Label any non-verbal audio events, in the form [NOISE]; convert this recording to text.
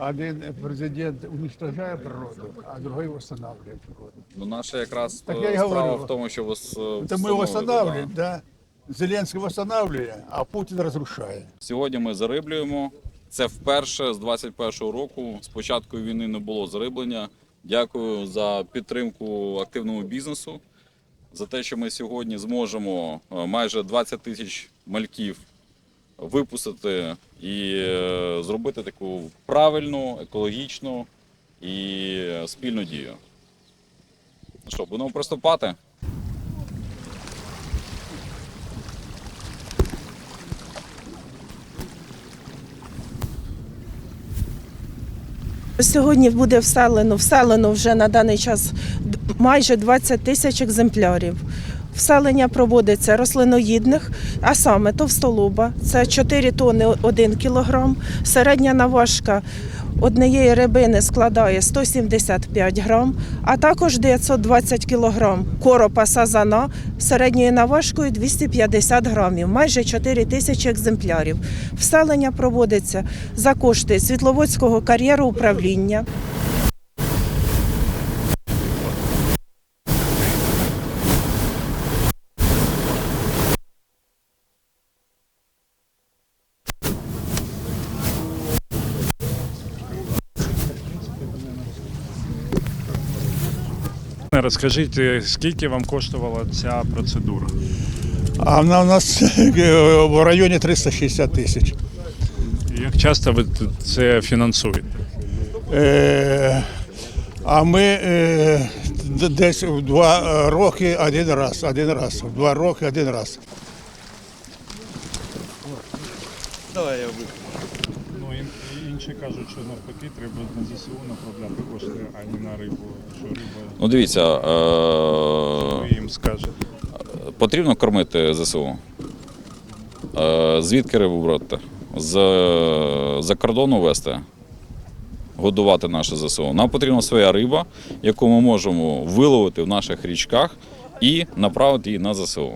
Один президент уничтожає природу, а другий восстанавливає природу. Ну, наша якраз Так е, я справа говорю. в тому, що вас е, Это мы да. да. Зеленский восстанавливает, а Путин разрушает. Сьогодні ми зариблюємо. Це вперше з 21-го року. З початку війни не було зариблення. Дякую за підтримку активному бізнесу, за те, що ми сьогодні зможемо е, майже 20 тисяч мальків випустити і е, зробити таку правильну, екологічну і е, спільну дію. Ну що, будемо приступати? Сьогодні буде вселено, вселено вже на даний час майже 20 тисяч екземплярів. Вселення проводиться рослиноїдних, а саме товстолоба, це 4 тонни 1 кілограм, середня наважка однієї рибини складає 175 грам, а також 920 кілограм коропа сазана середньою наважкою 250 грамів, майже 4 тисячі екземплярів. Вселення проводиться за кошти Світловодського кар'єру управління. Розкажіть, е, скільки вам коштувала ця процедура? А вона у нас [LAUGHS] в районі 360 тисяч. Як часто ви це фінансуєте? Е, а ми е, десь в два роки один раз, один раз, в два роки один раз. Ну і- інші кажуть, що навпаки треба на ЗСУ направляти кошти, а не на рибу. Що риба Ну, дивіться, е, ви їм скажете. Потрібно кормити ЗСУ. Е, Звідки рибу брати? З за кордону вести, годувати наше ЗСУ. Нам потрібна своя риба, яку ми можемо виловити в наших річках і направити її на ЗСУ.